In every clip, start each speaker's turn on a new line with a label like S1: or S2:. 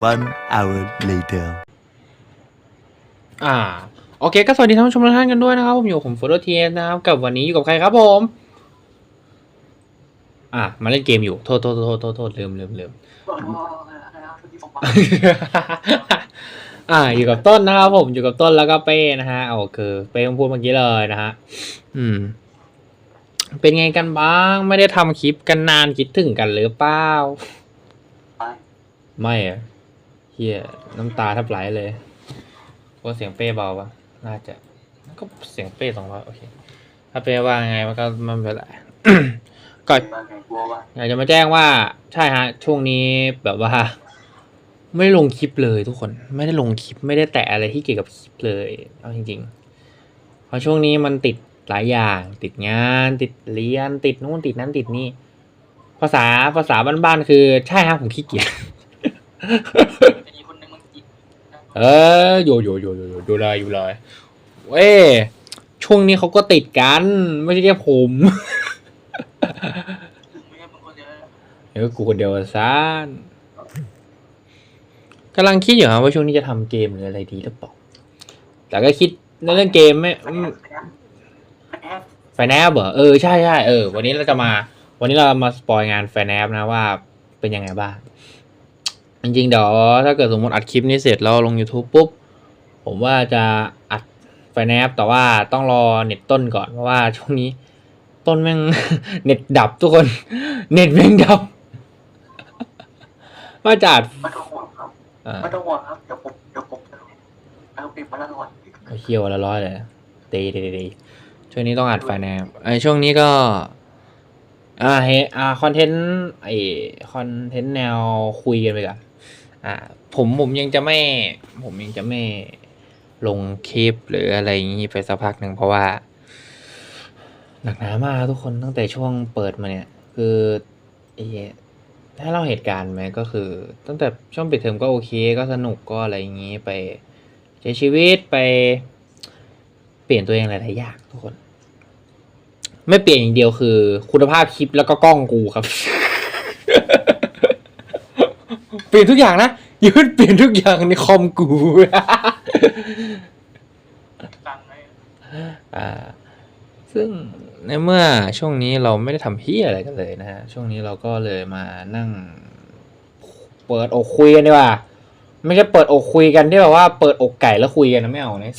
S1: One hour later.
S2: อ่า โอเค ก็สวัสดีท่านผู้ชมทุกท่านกันด้วยนะครับ ผมอยู่ผมโฟโตเทียนะครับ กับวันนี้อยู่กับใครครับผม อ่ามาเล่นเกมอยู่ โทษโทษโทษโทษโทษลืมลืมลืมอ่า อยู่กับต้นนะครับผม อยู่กับต้นแล้วก็เป้นะฮะ เอาคือ เป้เพิ่งพูดเมื่อกี้เลยนะฮะ อืม เป็นไงกันบ้าง ไม่ได้ทำคลิปกันนานคิดถึงกันหรือเปล่าไม่อะ เฮียน้ำตาแทับไหลเลยเพราะเสียงเป้เบาปะน่าจะก็เสียงเป้สองร้อยโอเค ถ้าเป้ว่าไงมันก็ไมันเป็นไรก็อยากจะมาแจ้งว่าใช่ฮะ ช่วงนี้แบบว่า ไม่ได้ลงคลิปเลยทุกคน ไม่ได้ลงคลิปไม่ได้แตะอะไรที่เกี่ยวกับคลิปเลย เอาจริงๆเพราะช่วงนี้มันติดหลายอย่าง ติดงาน ติดเรียนติดนู่นติดนั้นติดนี่ภาษาภาษาบ้านๆคือใช่ฮะผมขี้เกียจ เอออยู่อยู่อยู่อยู่อยู่ดูเลยอยู่เลยเว้ยช่วงนี้เขาก็ติดกัน ไม่ใช่แค่ผมเดี๋ยวกูคนเดียวซะกำลังคิดอยู่ครับว่าช่วงนี้จะทำเกมหรืออะไรดีหรือเปล่าแต่ก็คิดในเรื่องเกมไม่ไฟแนบเหรอเออใช่ใช่เออวันนี้เราจะมา วันนี้เรามาสปอยงานไฟแนบนะว่าเป็นยังไงบ้าง จริงๆเดี๋ยวถ้าเกิดสมมติอัดคลิปนี้เสร็จแล้วลง YouTube ปุ๊บ ผมว่าจะอัดไฟแนบแต่ว่าต้องรอเน็ตต้นก่อน เพราะว่าช่วงนี้ ต้นแม่งเน็ตดับทุกคน เน็ตแม่งดับว่าจะอัด
S3: ไม่ต้องห่วงครับ
S2: อ่า
S3: ไม่ต้องห่วงครับเดี๋ยวผมเดี๋ยวผมจะเอาปิดมาแล้วก่อน
S2: เอาเคี่ยววันละร้อยเลยตีตีตีช่วงนี้ต้องอัดไฟแนบไอช่วงนี้ก็อ่าเฮอ่าคอนเทนต์ไอคอนเทนต์แนวคุยกันไปก่อน อ่าผมผมยังจะไม่ ผมยังจะไม่ลงคลิปหรืออะไรอย่างนี้ไปสักพักหนึ่งเพราะว่า หนักหนามากทุกคนตั้งแต่ช่วงเปิดมาเนี่ย คือไอ้ถ้าเล่าเหตุการณ์ไหมก็คือ ตั้งแต่ช่วงปิดเทอมก็โอเค ก็สนุกก็อะไรอย่างนี้ไปใช้ชีวิตไป เปลี่ยนตัวเองหลายๆอย่างทุกคน ไม่เปลี่ยนอย่างเดียวคือ คุณภาพคลิปแล้วก็กล้องกูครับ เปลี่ยนทุกอย่างนะยืดเปลี่ยนทุกอย่างในคอมกู
S3: ฟังไหม
S2: อ่า ซึ่งในเมื่อช่วงนี้เราไม่ได้ทำเฮียอะไรกันเลยนะฮะ ช่วงนี้เราก็เลยมานั่ง เปิดอกคุยกันดีกว่า ไม่ใช่เปิดอกคุยกันที่แบบว่าเปิดอกไก่แล้วคุยกันนะไม่เอาเนี่ย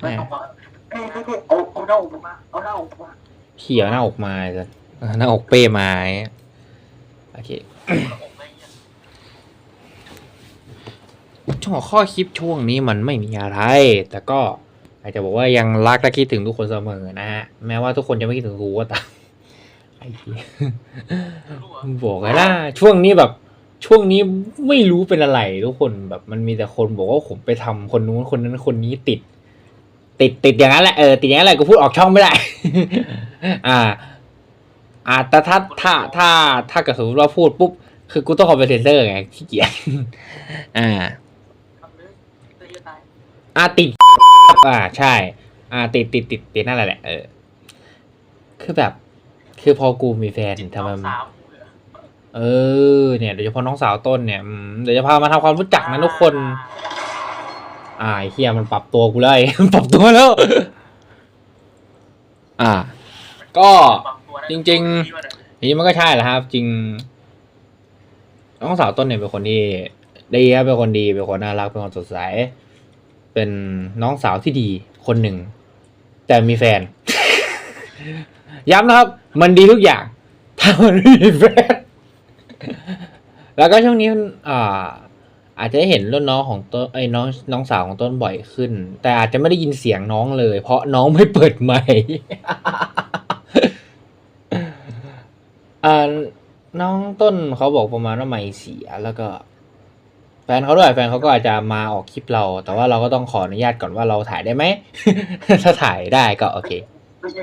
S3: ไม่ต้องห่วงเอ้ยเอ้ยเอ้ยเอาเอาหน้าอกผมมาเอาหน้าอกผมมา
S2: เขี่ยหน้าอกมาเลยหน้าอกเป้ไม้โอเค
S3: อกไม่เงี้ย
S2: ช่วงข้อคลิปช่วงนี้มันไม่มีอะไร แต่ก็อาจจะบอกว่ายังรักและคิดถึงทุกคนเสมอนะฮะ แม้ว่าทุกคนจะไม่คิดถึงกูก็ตามไอ้เหี้ย
S3: รู้เหรอ
S2: บอกไงล่ะช่วงนี้แบบ ช่วงนี้ไม่รู้เป็นอะไรทุกคนแบบมันมีแต่คนบอกว่าผมไปทำคนนู้นคนนั้นคนนี้ติด ติดติดอย่างนั้นแหละเออติดอย่างนั้นแหละกูพูดออกช่องไม่ได้ อ่า อ่าแต่ถ้าถ้าถ้าถ้าเกิดสมมติว่าพูดปุ๊บคือกูต้องคอมเพนเซอร์ไงขี้เกียจอ่า
S3: ทำเลยจะยืดตาย
S2: อ่าติดอ่าใช่อ่าติดติดติดติดนั่นแหละแหละเออคือแบบ คือพอกูมีแฟนทำไม
S3: น้อง
S2: มัน
S3: สาว
S2: เออเนี่ยโดยเฉพาะน้องสาวต้นเนี่ยอืมเดี๋ยวจะพามาทำความรู้จักนะทุกคน อ่าไอ้เฮียมันปรับตัวกูเลยมันปรับตัวแล้ว อ่า ก็จริงนี่มันก็ใช่แหละครับ จริง น้องสาวต้นเนี่ยเป็นคนที่ดีครับเป็นคนดีเป็นคนน่ารักเป็นคนสดใส เป็นน้องสาวที่ดีคนหนึ่ง แต่มีแฟน ย้ำนะครับ มันดีทุกอย่าง ถ้ามันไม่มีแฟน แล้วก็ช่วงนี้อ่าอาจจะได้เห็นรุ่นน้องของต้นไอ้น้องน้องสาวของต้นบ่อยขึ้น แต่อาจจะไม่ได้ยินเสียงน้องเลย เพราะน้องไม่เปิดไมค์อ่าน้องต้นเขาบอกประมาณว่าไม่เสียแล้วก็ แฟนเขาด้วยแฟนเขาก็อาจจะมาออกคลิปเรา แต่ว่าเราก็ต้องขออนุญาตก่อนว่าเราถ่ายได้ไหม ถ้าถ่ายได้ก็โอเค
S3: ไม่ใช่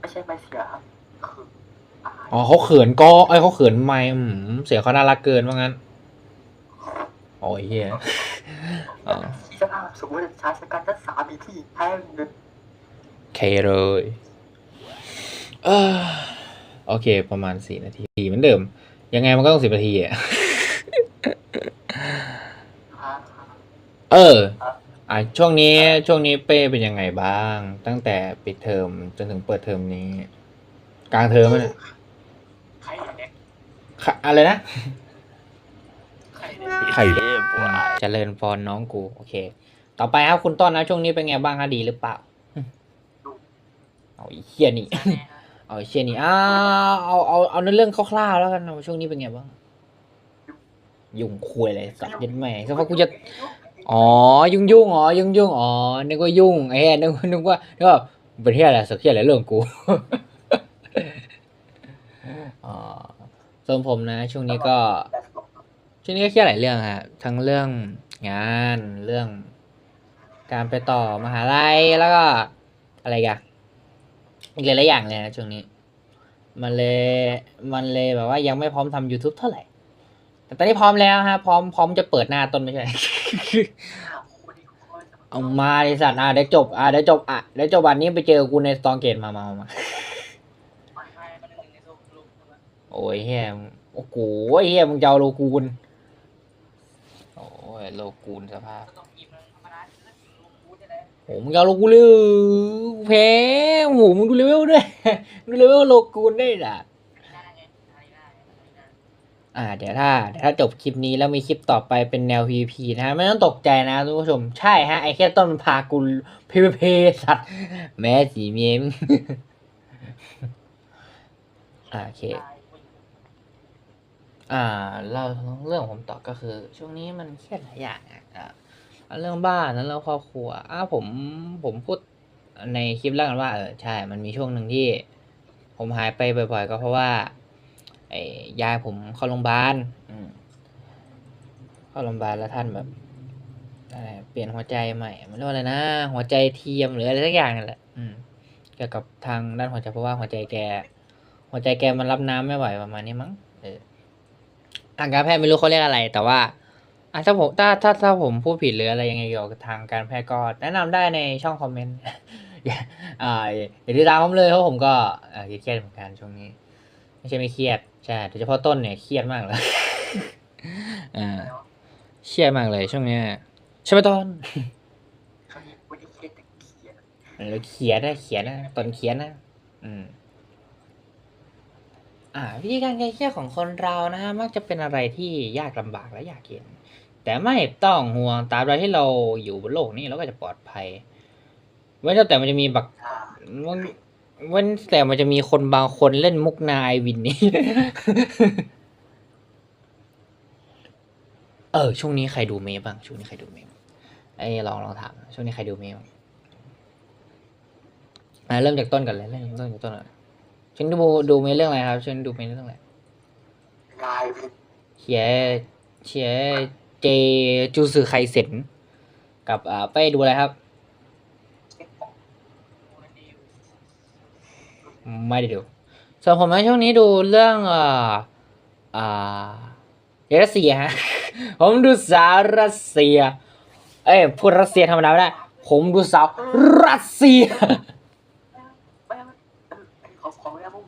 S3: ไม่ใช่ไม่เสียครับคือ
S2: อ๋อเขาเขินก็ไอยเขาเขินไม่อืมเสียงเขาน่ารักเกินว่างั้น โอ้ยเฮียอ๋อ
S3: ที่จะสมมติชายชะกันทั้งสามมีที่แท้เงิน
S2: เคเลยเออโอเค ประมาณสี่นาทีเหมือนเดิม ยังไงมันก็ต้องสิบนาทีอะ เออ อ่าช่วงนี้ช่วงนี้เป้เป็นยังไงบ้าง ตั้งแต่ปิดเทอมจนถึงเปิดเทอมนี้ กลางเทอมอะเนี่ย
S3: ใครเนี่ย
S2: ค่ะอะไรนะ
S3: ใครเนี่ย
S2: ไข่เจริญพรน้องกู โอเค ต่อไปครับคุณต้นนะช่วงนี้เป็นไงบ้างคะดีหรือเปล่า เอาไอ้เฮียนี่ เอาไอ้เชียนี่อ้าวเอาเอาเอาในเรื่องคร่าวๆแล้วกันเอาช่วงนี้เป็นไงบ้าง ยุ่งคุยอะไรสัตว์ยันแม่สักพักกูจะอ๋อยุ่งยุ่งอ๋อยุ่งยุ่งอ๋อนึกว่ายุ่งไอ้เหี้ยนึกว่านึกว่านึกว่าเป็นเที่ยอะไรสักเที่ยอะไรเรื่องกูอ๋อส่วนผมนะ ช่วงนี้ก็ช่วงนี้ก็เครียดหลายเรื่องฮะทั้งเรื่องงานเรื่อง การไปต่อมหาลัยแล้วก็อะไรกันอีกหลายๆอย่างเลยนะช่วงนี้ มันเลยมันเลยแบบว่ายังไม่พร้อมทำ YouTube เท่าไหร่ แต่ตอนนี้พร้อมแล้วฮะพร้อมพร้อมจะเปิดหน้าต้นไม่ใช่ เอามาดิสัตว์อะเดี๋ยวจบอะเดี๋ยวจบอะเดี๋ยวจบวันนี้ไปเจอกูในสตองเกตมามามามาโอ้ยเฮียโอ้โหเฮียมึงจะเอาโลกูนโอ้ยโลกูนสภาพโอ้มึงจะเอาโลกูนเลยแพ้โอ้โหมึงดูเลเวลด้วยดูเลเวลโลกูนได้ด่ะ อ่าเดี๋ยวถ้าเดี๋ยวถ้าจบคลิปนี้แล้วมีคลิปต่อไปเป็นแนว PVP นะ ไม่ต้องตกใจนะทุกผู้ชม ใช่ฮะ ไอ้แค่ต้นมันพากู PVP สัตว์ แม่สีเมมอ่าโอเค อ่าเล่าเรื่องของผมต่อก็คือ ช่วงนี้มันเครียดหลายอย่างอะอะเอาเรื่องบ้านแล้วเรื่องครอบครัวอ่าผมผมพูดในคลิปแรกกันว่าเออใช่ มันมีช่วงหนึ่งที่ ผมหายไปบ่อย ๆ ก็เพราะว่า ไอ้ยายผมเข้าโรงพยาบาลอืมเข้าโรงพยาบาลแล้วท่านแบบอะไรเปลี่ยนหัวใจใหม่มันเรียกว่าอะไรนะ หัวใจเทียมหรืออะไรสักอย่างนั่นแหละ อืมเกี่ยวกับทางด้านหัวใจเพราะว่าหัวใจแก หัวใจแกมันรับน้ำไม่ไหวประมาณนี้มั้งเออทางการแพทย์ไม่รู้เขาเรียกอะไร แต่ว่าอะถ้าผมถ้าถ้าถ้าผมพูดผิดหรืออะไรยังไงเกี่ยวกับทางการแพทย์ก็แนะนำได้ในช่องคอมเมนต์อย่าอย่าติดตามผมเลยเพราะผมก็อ่อเครียดเหมือนกันช่วงนี้ ไม่ใช่ไม่เครียดใช่โดยเฉพาะต้นเนี่ยเครียดมากเลยอ่าเครียดมากเลยช่วงเนี้ยใช่ไหมต้น
S3: เขาเรียกว่าเขียนแต่เขียน
S2: เราเขียนนะเขียนนะตอนเขียนนะอืม อ่า วิธีการแก้เครียดของคนเรานะฮะมักจะเป็นอะไรที่ยากลำบากและยากเย็นแต่ไม่ต้องห่วงตราบใดที่เราอยู่บนโลกนี้เราก็จะปลอดภัยเว้นแต่มันจะมีบัก
S3: อ่า
S2: เว้นเว้นแต่มันจะมีคนบางคนเล่นมุกนายวินนี่ เออ ช่วงนี้ใครดูเมย์บ้าง ช่วงนี้ใครดูเมย์บ้างไอ้ลองลองถาม ช่วงนี้ใครดูเมย์บ้างอ่าเริ่มจากต้นก่อนเลยเริ่มเริ่มจากต้นก่อนช่วงนี้ดูดูเมย์เรื่องอะไรครับช่วงนี้ดูเมย์เรื่องอะไร
S3: ลายวิน
S2: เชียร์เชียร์เจจูซือไคเซ็นกับอ่าไปดูอะไรครับ ไม่ได้ดู ส่วนผมในช่วงนี้ดูเรื่องเอ่ออ่ารัสเซียฮะ ผมดูสาวรัสเซีย เอ้ยพูดรัสเซียธรรมดาไม่ได้ ผมดูสาวรัสเซีย
S3: ไม่ไม่ขอขอไม่ได้ผม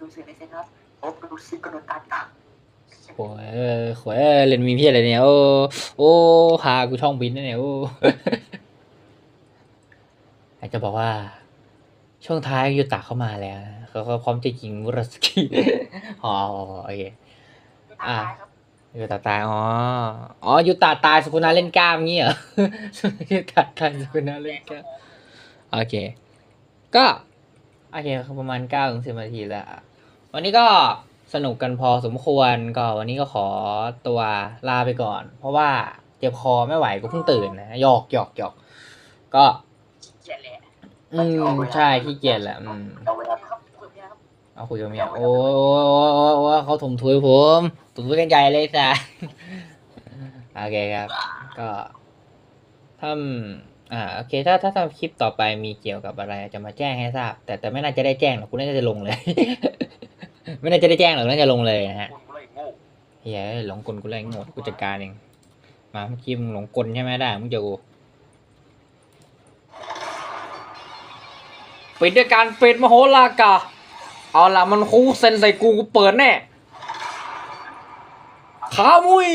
S3: ดูเสียงในเซนครับผมดูซิกระโดดการตัก
S2: โอ้ยโอ้ยเล่นมีพี่อะไรเนี่ย โอ้โอ้พากูช่องบินนะเนี่ย โอ้อยากจะบอกว่า ช่วงท้ายยูตาเข้ามาแล้วนะเขาเขาพร้อมจะยิงมุรัสกี้อ๋อโอเค
S3: อ่าครับ
S2: ยูตาตายอ๋ออ๋อยูตาตายสุกุนาเล่นกล้ามงี้เหรอยูตาตายสุกุนาเล่นกล้ามโอเค ก็โอเคประมาณเก้าถึงสิบนาทีแล้ว วันนี้ก็สนุกกันพอสมควรก็วันนี้ก็ขอตัวลาไปก่อน เพราะว่าเจ็บคอไม่ไหวก็เพิ่งตื่นนะหยอกหยอกหยอกก็
S3: เขียนแหละ
S2: อืมใช่ขี้เกียจแหละอืม
S3: เอาไว้ครับคุยพี่ครับ
S2: เอาคุยกับเมียโอ้ยโอ้ยโอ้ยโอ้ยโอ้ยเขาถมถุยผมถมถุยกันใหญ่เลยจ้ะโอเคครับ ก็ถ้าอ่าโอเค ถ้าถ้าทำคลิปต่อไปมีเกี่ยวกับอะไร จะมาแจ้งให้ทราบ แต่แต่ไม่น่าจะได้แจ้งหรอกคุณน่าจะลงเลย ไม่น่าจะได้แจ้งหรอกน่าจะลงเลยนะฮะ
S3: คุณก็เลยโง่
S2: เฮียหลงกลกูเลยโงดกูจัดการเองมาเมื่อกี้มึงหลงกลใช่ไหมได้มึงเจอกู ปิดด้วยการปิดมโหฬากาเอาละมันคูเซนใส่กูกูเปิดแน่ขามุย